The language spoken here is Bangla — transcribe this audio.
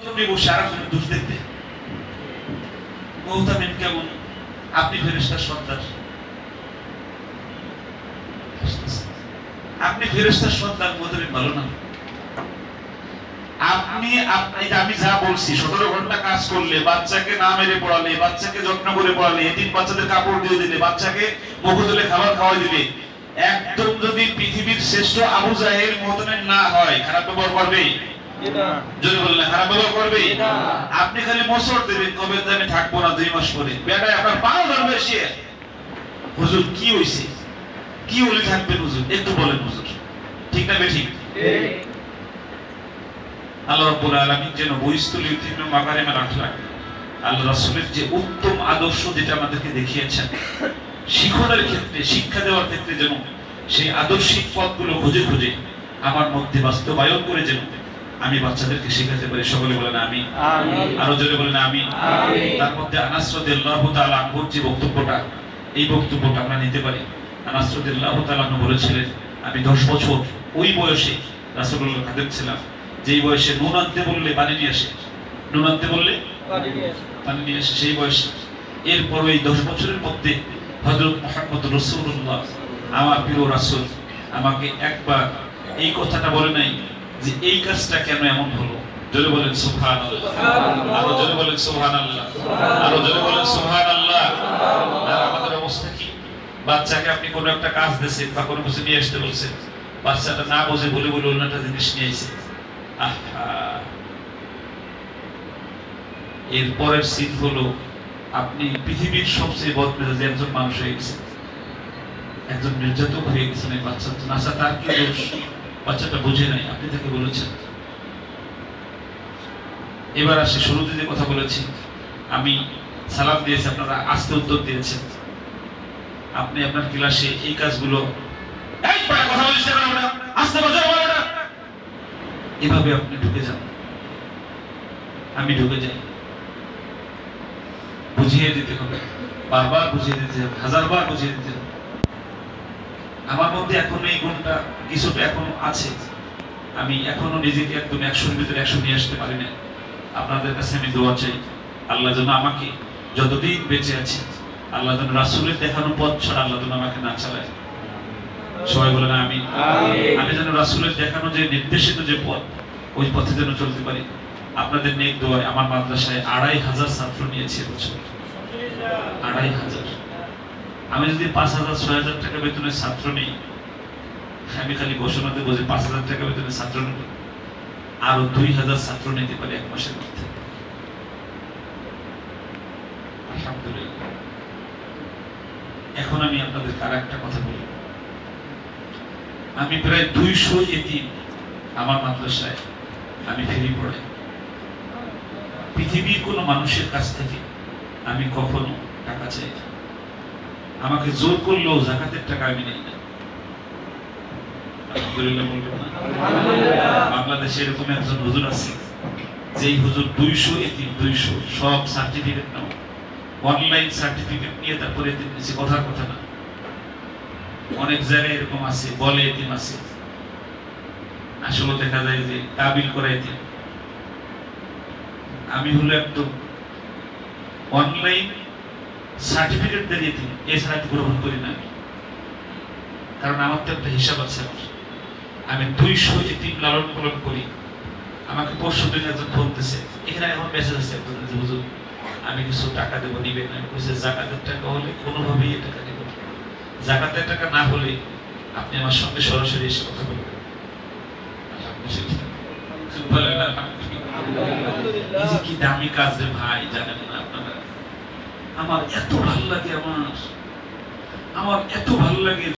একজনের দোষ দেখতে মহতামিন কেমন? আপনি ফেরেস্তার সর্দার। আপনি ফেরেস্তার সন্তান মহতামিন ভালো না। আপনি আমি যা বলছি, সতেরো ঘণ্টা কাজ করলে, বাচ্চাকে না মেরে পড়ালে, বাচ্চাকে যত্ন করে পড়ালে এদিন বাচ্চাদের কাপড় দিয়ে দিলে, বাচ্চাকে মহুদলে খাবার খাওয়াই দিলে, একদম যদি পৃথিবীর শ্রেষ্ঠ আবু জাহেল মোহতামিন না হয়, খারাপ ব্যবহার করবে? যদি বললেন খারাপ ব্যবহার করবে আপনি খালি মোসর দেবেন কবে আমি থাকব না দুই মাস পরে। বেটায় আপনার পাও ধরবে সে। হুজুর কি হইছে? কি বলে থাকবেন হুজুর? একটু বলেন হুজুর। ঠিক না বেঠিক? আল্লাহ রাব্বুল আলামিন যেন বইস্তুল আখলাক আল্লাহ রাসূলের যে উত্তম আদর্শ যেটা আমাদেরকে দেখিয়েছেন শিক্ষণের ক্ষেত্রে শিক্ষা দেওয়ার ক্ষেত্রে যেন সেই আদর্শিক পথগুলো খুঁজে খুঁজে আমার মধ্যে বাস্তবায়ন করে যেন আমি বাচ্চাদেরকে শেখাতে পারি। সকলে বলেন আমি আরও জোরে বলেন আমি তার মধ্যে আনাস রাদিয়াল্লাহু তাআলা যে বক্তব্যটা এই বক্তব্যটা আমরা নিতে পারি। আনাস রাদিয়াল্লাহু বলেছিলেন আমি 10 বছর ওই বয়সে রাসূলুল্লাহ খাদেম ছিলাম যেই বয়সে নুন আনতে বললে পানি নিয়ে আসে। নুন আনতে বললে পানি নিয়ে আসে। সেই বয়সে। এরপর ওই 10 বছরের মধ্যে হযরত মুহাম্মদ রাসূলুল্লাহ আমার প্রিয় রাসূল আমাকে একবার এই কথাটা বলে নাই যে এই কাজটা কেন এমন হলো? জোরে বলেন সুবহানাল্লাহ। আরও জোরে বলেন সুবহানাল্লাহ। আরও জোরে বলেন সুবহানাল্লাহ। আর আমাদের অবস্থা কি? বাচ্চাকে আপনি কোনো একটা কাজ দিয়েছেন বা কোনো কিছু নিয়ে আসতে বলছেন বাচ্চাটা না বোঝে বলে বলে অন্য একটা জিনিস নিয়ে এসে আহা। এর পরের সিন হলো আপনি পৃথিবীর সবচেয়ে বদমেজাজে একজন মানুষ হয়ে গেছেন। একজন নির্যাতক হয়ে গেছেন এই বাচ্চা আচ্ছা তার কি দোষ? বাচ্চাটা বুঝে নাই, আপনি তাকে বলেছেন। এবার আসে, শুরুতে যে কথা বলেছি, আমি সালাম দিয়েছি, আপনারা আস্তে উত্তর দিয়েছেন। আপনি আপনার ক্লাসে এই কাজগুলো। এভাবে আপনি ঢুকে যান। আমি ঢুকে যাই। বুঝিয়ে দিতে হবে। বারবার বুঝিয়ে দিতে হবে, হাজারবার বুঝিয়ে দিতে হবে। আমার মধ্যে এখন এই গুণটা কিছুটা এখনও আছে। আমি এখনও নিজেকে একদম একশোর ভিতরে একশো নিয়ে আসতে পারি না আপনাদের কাছে আমি দোয়া চাই আল্লাহ যেন আমাকে যতদিন বেঁচে আছি আল্লাহ যেন রাসুলের দেখানো পথ ছাড়া আল্লাহ যেন আমাকে না চালায়। সবাই বলে না আমি আমি যেন রাসুলের দেখানো যে নির্দেশিত যে পথ ওই পথে যেন চলতে পারি। আপনাদের নেক দোয়ায় আমার মাদ্রাসায় আড়াই হাজার ছাত্র নিয়েছে এবছর আড়াই হাজার। আমি যদি পাঁচ হাজার, ছয় হাজার টাকা বেতনের ছাত্র নেই, আমি খালি ঘোষণাতে বলছি পাঁচ হাজার টাকা বেতনের ছাত্র নেব। আরও দুই হাজার ছাত্র নিতে পারি এক মাসের মধ্যে। এখন আমি আপনাদের আর একটা কথা বলি? আমি প্রায় দুইশো এতিম আমার মাদ্রাসায় আমি ফেরি পড়াই। পৃথিবীর কোনো মানুষের কাছ থেকে আমি কখনো টাকা চাই না। আমাকে জোর করলেও জাকাতের টাকা আমি নেই। না আলহামদুলিল্লাহ বলবেন না? বাংলাদেশে এরকম একজন হুজুর আছে, যেই হুজুর দুইশো এতিম, দুইশো, সব সার্টিফিকেট নাও। অনলাইন সার্টিফিকেট নিয়ে তারপরে এতিম নিচে কথার কথা না। অনেক জায়গায় এরকম আছে, বলে এতিম আছে। আসলে দেখা যায় যে কাবিল করে এতিম। আমি হলো একদম অনলাইন সার্টিফিকেট দিয়ে দিন এছাড়া আমি গ্রহণ করি না কারণ আমার তো একটা হিসাব আছে আমার। আমি দুইশো এতিম লালন পালন করি, আমাকে পরশু দিন একজন দিছে। এখানে এখন মেসেজ আছে একজন যে, হুজুর, আমি কিছু টাকা দেবো, নিবেন? আমি বলছি জাকাতের টাকা হলে কোনোভাবেই এ টাকা দেবো। জাকাতের টাকা না হলে আপনি আমার সঙ্গে সরাসরি এসে কথা বলবেন যে কি দামি কাজ রে ভাই, জানেন না? আমার এত ভালো লাগে আমার আমার এত ভালো লাগে